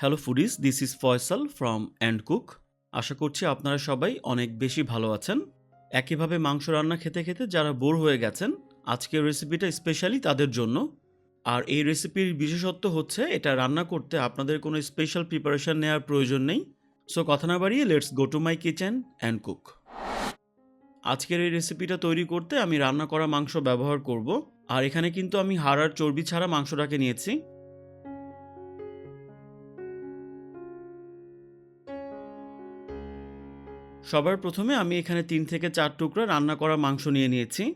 Hello foodies this is Faisal from and cook আশা করছি আপনারা সবাই অনেক বেশি ভালো আছেন। একইভাবে মাংস রান্না খেতে খেতে যারা বোর হয়ে গেছেন, আজকের রেসিপিটা স্পেশালি তাদের জন্য। আর এই রেসিপির বিশেষত্ব হচ্ছে, এটা রান্না করতে আপনাদের কোনো স্পেশাল প্রিপারেশান নেওয়ার প্রয়োজন নেই। সো কথা না বাড়িয়ে let's go to my kitchen and cook আজকের এই রেসিপিটা তৈরি করতে আমি রান্না করা মাংস ব্যবহার করব। আর এখানে কিন্তু আমি হাড় আর চর্বি ছাড়া মাংসটাকে নিয়েছি। সবার প্রথমে আমি এখানে তিন থেকে চার টুকরা রান্না করা মাংস নিয়ে নিয়েছি।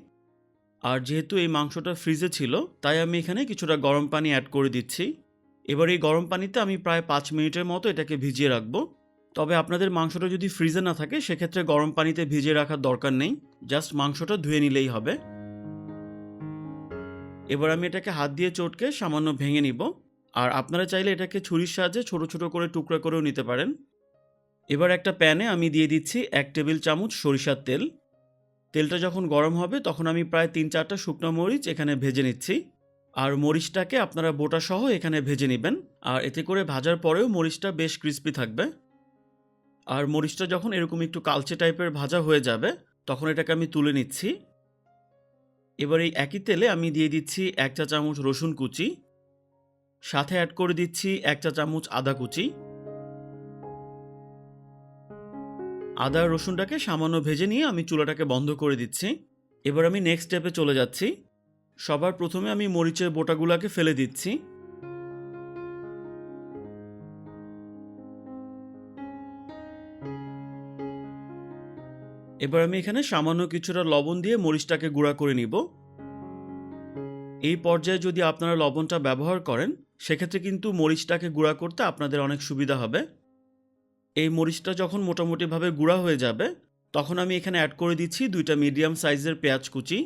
আর যেহেতু এই মাংসটা ফ্রিজে ছিল, তাই আমি এখানে কিছুটা গরম পানি অ্যাড করে দিচ্ছি। এবার এই গরম পানিতে আমি প্রায় পাঁচ মিনিটের মতো এটাকে ভিজিয়ে রাখব। তবে আপনাদের মাংসটা যদি ফ্রিজে না থাকে, সেক্ষেত্রে গরম পানিতে ভিজিয়ে রাখার দরকার নেই। জাস্ট মাংসটা ধুয়ে নিলেই হবে। এবার আমি এটাকে হাত দিয়ে চটকে সামান্য ভেঙে নিব। আর আপনারা চাইলে এটাকে ছুরির সাহায্যে ছোট ছোট করে টুকরা করেও নিতে পারেন। এবার একটা প্যানে আমি দিয়ে দিচ্ছি এক টেবিল চামচ সরিষার তেল। তেলটা যখন গরম হবে, তখন আমি প্রায় তিন চারটা শুকনো মরিচ এখানে ভেজে নিচ্ছি। আর মরিচটাকে আপনারা বোটা সহ এখানে ভেজে নেবেন। আর এতে করে ভাজার পরেও মরিচটা বেশ ক্রিস্পি থাকবে। আর মরিচটা যখন এরকম একটু কালচে টাইপের ভাজা হয়ে যাবে, তখন এটাকে আমি তুলে নিচ্ছি। এবার এই একই তেলে আমি দিয়ে দিচ্ছি এক চা চামচ রসুন কুচি। সাথে অ্যাড করে দিচ্ছি এক চা চামচ আদা কুচি। আদা, রসুনটাকে সামান্য ভেজে নিয়ে আমি চুলাটাকে বন্ধ করে দিচ্ছি। এবার আমি নেক্সট স্টেপে চলে যাচ্ছি। সবার প্রথমে আমি মরিচের বোটাগুলোকে ফেলে দিচ্ছি। এবার আমি এখানে সামান্য কিছুটা লবণ দিয়ে মরিচটাকে গুঁড়া করে নিব। এই পর্যায়ে যদি আপনারা লবণটা ব্যবহার করেন, সেক্ষেত্রে কিন্তু মরিচটাকে গুঁড়া করতে আপনাদের অনেক সুবিধা হবে। এই মরিচটা যখন মোটামুটিভাবে গুঁড়া হয়ে যাবে, তখন আমি এখানে অ্যাড করে দিচ্ছি দুইটা মিডিয়াম সাইজের পেঁয়াজ কুচি।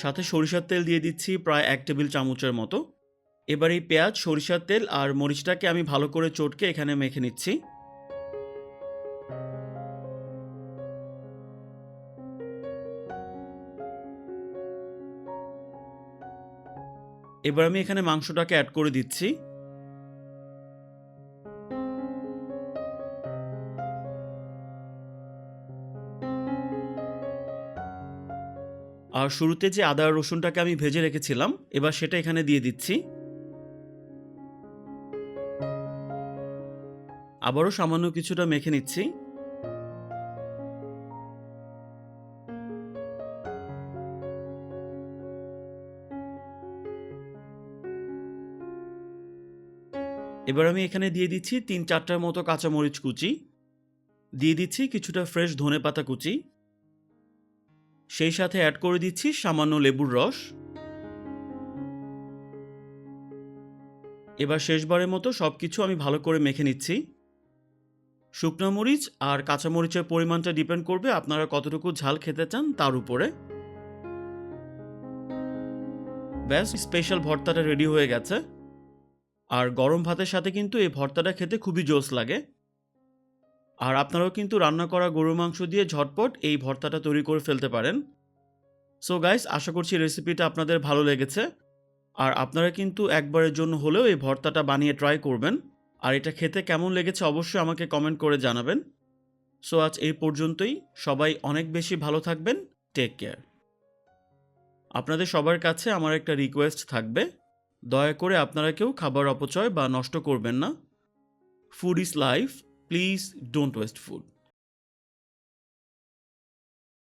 সাথে সরিষার তেল দিয়ে দিচ্ছি প্রায় এক টেবিল চামচের মতো। এবার এই পেঁয়াজ, সরিষার তেল আর মরিচটাকে আমি ভালো করে চটকে এখানে মেখে নিচ্ছি। এবার আমি এখানে মাংসটাকে অ্যাড করে দিচ্ছি। আর শুরুতে যে আদা রসুনটাকে আমি ভেজে রেখেছিলাম, এবার সেটা এখানে দিয়ে দিচ্ছি। আবারও সামান্য কিছুটা মেখে নিচ্ছি। এবার আমি এখানে দিয়ে দিচ্ছি তিন চারটার মতো কাঁচামরিচ কুচি। দিয়ে দিচ্ছি কিছুটা ফ্রেশ ধনে পাতা কুচি। সেই সাথে অ্যাড করে দিচ্ছি সামান্য লেবুর রস। এবার শেষবারের মতো সব কিছু আমি ভালো করে মেখে নিচ্ছি। শুকনো মরিচ আর কাঁচামরিচের পরিমাণটা ডিপেন্ড করবে আপনারা কতটুকু ঝাল খেতে চান তার উপরে। ব্যাস স্পেশাল ভর্তাটা রেডি হয়ে গেছে। আর গরম ভাতের সাথে কিন্তু এই ভর্তাটা খেতে খুবই জোস লাগে। আর আপনারাও কিন্তু রান্না করা গরুর মাংস দিয়ে ঝটপট এই ভর্তাটা তৈরি করে ফেলতে পারেন। সো গাইস আশা করছি রেসিপিটা আপনাদের ভালো লেগেছে। আর আপনারা কিন্তু একবারের জন্য হলেও এই ভর্তাটা বানিয়ে ট্রাই করবেন। আর এটা খেতে কেমন লেগেছে অবশ্যই আমাকে কমেন্ট করে জানাবেন। সো আজ এই পর্যন্তই। সবাই অনেক বেশি ভালো থাকবেন। টেক কেয়ার আপনাদের সবার কাছে আমার একটা রিকোয়েস্ট থাকবে। দয়া করে আপনারা কেউ খাবার অপচয় বা নষ্ট করবেন না। Food is life Please don't waste food.